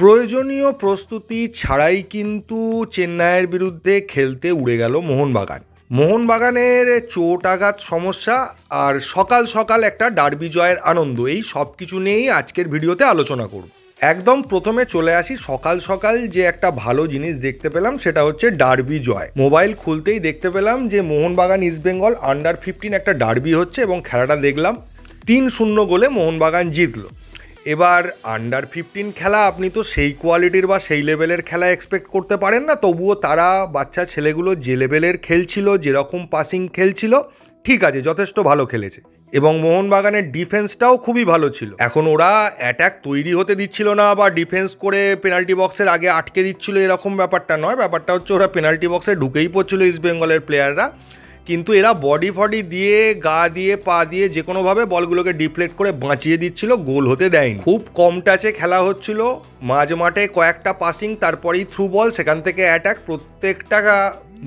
প্রয়োজনীয় প্রস্তুতি ছাড়াই কিন্তু চেন্নাইয়ের বিরুদ্ধে খেলতে উড়ে গেল মোহনবাগান। মোহনবাগানের চোট আঘাত সমস্যা আর সকাল সকাল একটা ডার্বি জয়ের আনন্দ, এই সব কিছু নিয়েই আজকের ভিডিওতে আলোচনা করব। একদম প্রথমে চলে আসি, সকাল সকাল যে একটা ভালো জিনিস দেখতে পেলাম সেটা হচ্ছে ডার্বি জয়। মোবাইল খুলতেই দেখতে পেলাম যে Mohun Bagan East Bengal under fifteen একটা ডার্বি হচ্ছে এবং খেলাটা দেখলাম। তিন শূন্য গোলে মোহনবাগান জিতলো। এবার আন্ডার ফিফটিন খেলা আপনি তো সেই কোয়ালিটির বা সেই লেভেলের খেলা এক্সপেক্ট করতে পারেন না, তবুও তারা, বাচ্চা ছেলেগুলো যে লেভেলের খেলছিল, যেরকম পাসিং খেলছিল, ঠিক আছে, যথেষ্ট ভালো খেলেছে। এবং মোহনবাগানের ডিফেন্সটাও খুবই ভালো ছিল। এখন ওরা অ্যাটাক তৈরি হতে দিচ্ছিল না বা ডিফেন্স করে পেনাল্টি বক্সের আগে আটকে দিচ্ছিল, এরকম ব্যাপারটা নয়। ব্যাপারটা হচ্ছে ওরা পেনাল্টি বক্সে ঢুকেই পড়ছিল ইস্ট বেঙ্গলের প্লেয়াররা কিন্তু এরা বডি ফডি দিয়ে, গা দিয়ে, পা দিয়ে যে কোনোভাবে বলগুলোকে ডিফ্লেক্ট করে বাঁচিয়ে দিচ্ছিল, গোল হতে দেয়নি। খুব কম টাচে খেলা হচ্ছিল। মাঝ মাঠে কয়েকটা পাসিং তারপরেই থ্রু বল সেখান থেকে অ্যাটাক প্রত্যেকটা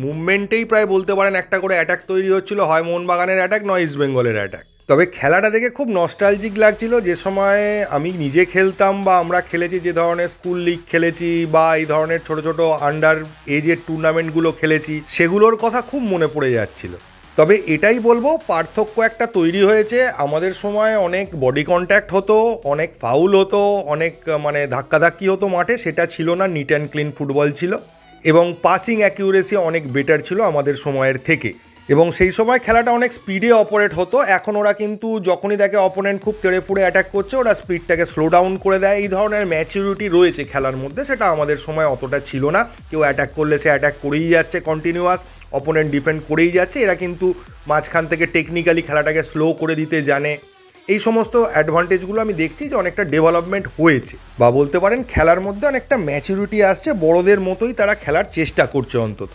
মুভমেন্টেই প্রায় বলতে পারেন একটা করে অ্যাটাক তৈরি হচ্ছিল। হয় মোহনবাগানের অ্যাটাক নয় ইস্ট বেঙ্গলের অ্যাটাক তবে খেলাটা দেখে খুব নস্টালজিক লাগছিল। যে সময় আমি নিজে খেলতাম বা আমরা খেলেছি, যে ধরনের স্কুল লিগ খেলেছি বা এই ধরনের ছোট ছোট আন্ডার এজের টুর্নামেন্টগুলো খেলেছি, সেগুলোর কথা খুব মনে পড়ে যাচ্ছিল। তবে এটাই বলব, পার্থক্য একটা তৈরি হয়েছে। আমাদের সময় অনেক বডি কন্ট্যাক্ট হতো, অনেক ফাউল হতো, অনেক মানে ধাক্কাধাক্কি হতো মাঠে, সেটা ছিল না নিট অ্যান্ড ক্লিন ফুটবল ছিল। এবং পাসিং অ্যাকিউরেসি অনেক বেটার ছিল আমাদের সময়ের থেকে। এবং সেই সময় খেলাটা অনেক স্পিডে অপারেট হতো। এখন ওরা কিন্তু যখনই দেখে অপোনেন্ট খুব তেড়ে ফুড়ে অ্যাটাক করছে, ওরা স্পিডটাকে স্লো ডাউন করে দেয়। এই ধরনের ম্যাচিউরিটি রয়েছে খেলার মধ্যে, সেটা আমাদের সময় অতটা ছিল না। কেউ অ্যাটাক করলে সে অ্যাটাক করেই যাচ্ছে কন্টিনিউয়াস অপোনেন্ট ডিফেন্ড করেই যাচ্ছে। এরা কিন্তু মাঝখান থেকে টেকনিক্যালি খেলাটাকে স্লো করে দিতে জানে। এই সমস্ত অ্যাডভান্টেজগুলো আমি দেখছি যে অনেকটা ডেভেলপমেন্ট হয়েছে। বা বলতে পারেন খেলার মধ্যে অনেকটা ম্যাচুরিটি আসছে। বড়দের মতোই তারা খেলার চেষ্টা করছে অন্তত।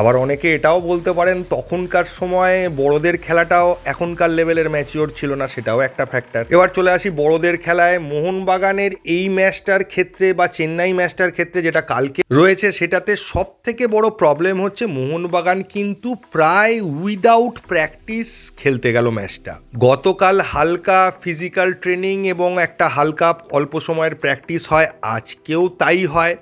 আবার অনেকে এটাও বলতে পারেন, তখনকার সময়ে বড়দের খেলাটাও এখনকার লেভেলের ম্যাচিওর ছিল না, সেটাও একটা ফ্যাক্টর এবার চলে আসি বড়দের খেলায়। মোহনবাগানের এই ম্যাচটার ক্ষেত্রে বা চেন্নাই ম্যাচটার ক্ষেত্রে যেটা কালকে রয়েছে, সেটাতে সব থেকে বড় প্রবলেম হচ্ছে মোহনবাগান কিন্তু প্রায় উইদাউট প্র্যাকটিস খেলতে গেল ম্যাচটা গতকাল হালকা ফিজিক্যাল ট্রেনিং এবং একটা হালকা অল্প সময়ের প্র্যাকটিস হয়, আজকেও তাই হয়।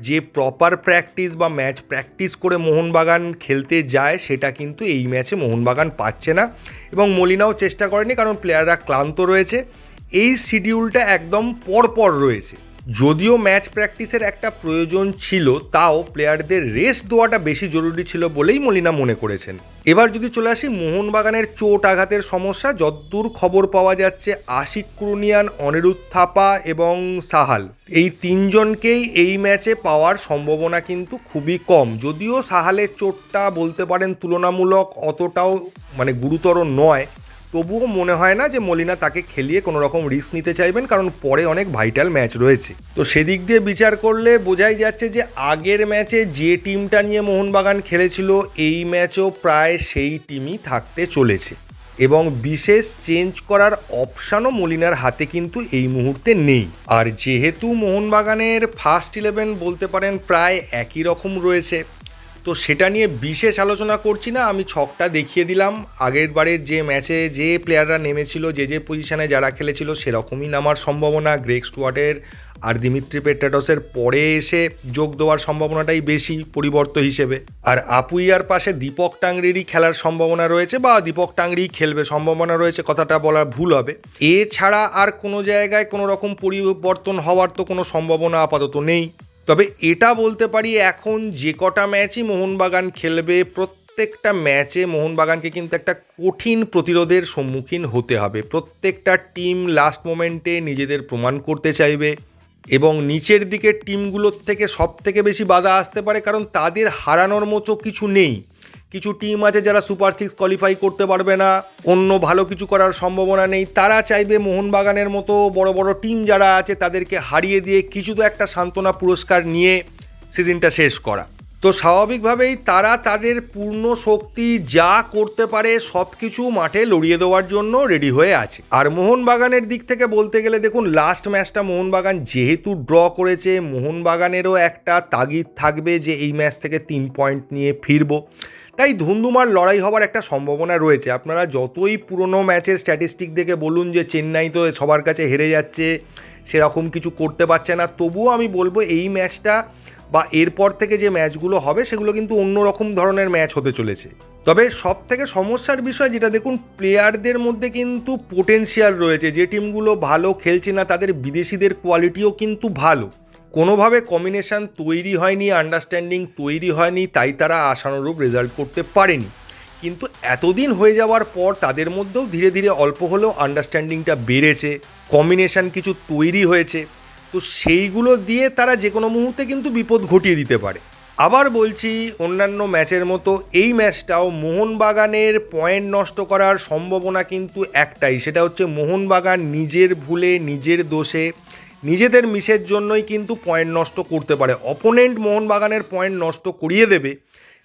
যে প্রপার প্র্যাকটিস বা ম্যাচ প্র্যাকটিস করে মোহনবাগান খেলতে যায়, সেটা কিন্তু এই ম্যাচে মোহনবাগান পাচ্ছে না। এবং মলিনাও চেষ্টা করেনি, কারণ প্লেয়াররা ক্লান্ত রয়েছে। এই শিডিউলটা একদম পরপর রয়েছে। যদিও ম্যাচ প্র্যাকটিসের একটা প্রয়োজন ছিল, তাও প্লেয়ারদের রেস্ট দেওয়াটা বেশি জরুরি ছিল বলেই মলিনা মনে করেছেন। এবার যদি চলে আসি মোহনবাগানের চোট আঘাতের সমস্যা, যদ্দূর খবর পাওয়া যাচ্ছে আশিক কুরুনিয়ান, অনিরুদ্ধ থাপা এবং সাহাল। এই তিনজনকেই এই ম্যাচে পাওয়ার সম্ভাবনা কিন্তু খুবই কম। যদিও সাহালের চোটটা বলতে পারেন তুলনামূলক অতটাও মানে গুরুতর নয় তবুও মনে হয় না যে মলিনা তাকে খেলিয়ে কোনো রকম রিস্ক নিতে চাইবেন, কারণ পরে অনেক ভাইটাল ম্যাচ রয়েছে। তো সেদিক দিয়ে বিচার করলে বোঝাই যাচ্ছে যে আগের ম্যাচে যে টিমটা নিয়ে মোহনবাগান খেলেছিল, এই ম্যাচও প্রায় সেই টিমই থাকতে চলেছে। এবং বিশেষ চেঞ্জ করার অপশানও মলিনার হাতে কিন্তু এই মুহূর্তে নেই। আর যেহেতু মোহনবাগানের ফার্স্ট ইলেভেন বলতে পারেন প্রায় একই রকম রয়েছে তো সেটা নিয়ে বিশেষ আলোচনা করছি না, আমি ছকটা দেখিয়ে দিলাম। আগের বারের যে ম্যাচে যে প্লেয়াররা নেমেছিল, যে যে পজিশনে যারা খেলেছিল সেরকমই নামার সম্ভাবনা। গ্রেক স্টুয়ার্টের আর দিমিত্রি পেট্রাটসের পরে এসে যোগ দেওয়ার সম্ভাবনাটাই বেশি পরিবর্ত হিসেবে। আর আপুইয়ার পাশে দীপক টাংরিরই খেলার সম্ভাবনা রয়েছে বা দীপক টাংরি খেলবে সম্ভাবনা রয়েছে, কথাটা বলার ভুল হবে। এছাড়া আর কোনো জায়গায় কোনো রকম পরিবর্তন হওয়ার তো কোনো সম্ভাবনা আপাতত নেই। তবে এটা বলতে পারি এখন যে কটা ম্যাচই মোহনবাগান খেলবে, প্রত্যেকটা ম্যাচে মোহনবাগানকে কিন্তু একটা কঠিন প্রতিরোধের সম্মুখীন হতে হবে। প্রত্যেকটা টিম লাস্ট মোমেন্টে নিজেদের প্রমাণ করতে চাইবে এবং নিচের দিকের টিমগুলোর থেকে সব থেকে বেশি বাধা আসতে পারে কারণ তাদের হারানোর মতো কিছু নেই। কিছু টিম আছে যারা সুপার সিক্স কোয়ালিফাই করতে পারবে না, অন্য ভালো কিছু করার সম্ভাবনা নেই, তারা চাইবে মোহনবাগানের মতো বড় বড় টিম যারা আছে তাদেরকে হারিয়ে দিয়ে কিছু তো একটা সান্ত্বনা পুরস্কার নিয়ে সিজনটা শেষ করা। তো স্বাভাবিকভাবেই তারা তাদের পূর্ণ শক্তি যা করতে পারে সব কিছু মাঠে লড়িয়ে দেওয়ার জন্য রেডি হয়ে আছে। আর মোহনবাগানের দিক থেকে বলতে গেলে দেখুন লাস্ট ম্যাচটা মোহনবাগান যেহেতু ড্র করেছে, মোহনবাগানেরও একটা তাগিদ থাকবে যে এই ম্যাচ থেকে তিন পয়েন্ট নিয়ে ফিরবো। তাই ধুন্ধুমার লড়াই হওয়ার একটা সম্ভাবনা রয়েছে। আপনারা যতই পুরনো ম্যাচের স্ট্যাটিস্টিক দেখে বলুন যে চেন্নাই তো সবার কাছে হেরে যাচ্ছে, সেরকম কিছু করতে পারছে না, তবুও আমি বলব এই ম্যাচটা বা এরপর থেকে যে ম্যাচগুলো হবে, সেগুলো কিন্তু অন্য রকম ধরনের ম্যাচ হতে চলেছে। তবে সব থেকে সমস্যার বিষয় যেটা, দেখুন প্লেয়ারদের মধ্যে কিন্তু পোটেনশিয়াল রয়েছে। যে টিমগুলো ভালো খেলছে না, তাদের বিদেশিদের কোয়ালিটিও কিন্তু ভালো। কোনোভাবে কম্বিনেশন তৈরি হয়নি আন্ডারস্ট্যান্ডিং তৈরি হয়নি, তাই তারা আশানুরূপ রেজাল্ট করতে পারেনি। কিন্তু এতদিন হয়ে যাওয়ার পর, তাদের মধ্যেও ধীরে ধীরে অল্প হলেও আন্ডারস্ট্যান্ডিংটা বেড়েছে। কম্বিনেশন কিছু তৈরি হয়েছে। তো সেইগুলো দিয়ে তারা যে কোনো মুহূর্তে কিন্তু বিপদ ঘটিয়ে দিতে পারে। আবার বলছি, অন্যান্য ম্যাচের মতো এই ম্যাচটাও মোহনবাগানের পয়েন্ট নষ্ট করার সম্ভাবনা কিন্তু একটাই, সেটা হচ্ছে মোহনবাগান নিজের ভুলে, নিজের দোষে, নিজেদের মিসের জন্যই কিন্তু পয়েন্ট নষ্ট করতে পারে। অপোনেন্ট মোহনবাগানের পয়েন্ট নষ্ট করিয়ে দেবে,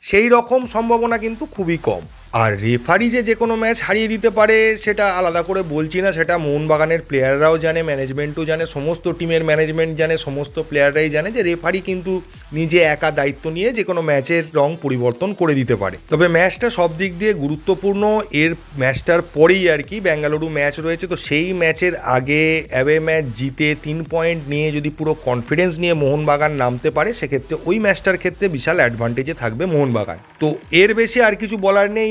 সেই রকম সম্ভাবনা কিন্তু খুবই কম। আর রেফারি যে যে কোনো ম্যাচ হারিয়ে দিতে পারে, সেটা আলাদা করে বলছি না, সেটা মোহনবাগানের প্লেয়াররাও জানে ম্যানেজমেন্টও জানে, সমস্ত টিমের ম্যানেজমেন্ট জানে, সমস্ত প্লেয়াররাই জানে যে রেফারি কিন্তু নিজে একা দায়িত্ব নিয়ে যে কোনো ম্যাচের রং পরিবর্তন করে দিতে পারে। তবে ম্যাচটা সব দিক দিয়ে গুরুত্বপূর্ণ, এর ম্যাচটার পরেই আর কি বেঙ্গালুরু ম্যাচ রয়েছে, তো সেই ম্যাচের আগে অ্যাওয়ে ম্যাচ জিতে তিন পয়েন্ট নিয়ে যদি পুরো কনফিডেন্স নিয়ে মোহনবাগান নামতে পারে, সেক্ষেত্রে ওই ম্যাচটার ক্ষেত্রে বিশাল অ্যাডভান্টেজে থাকবে মোহনবাগান। তো এর বেশি আর কিছু বলার নেই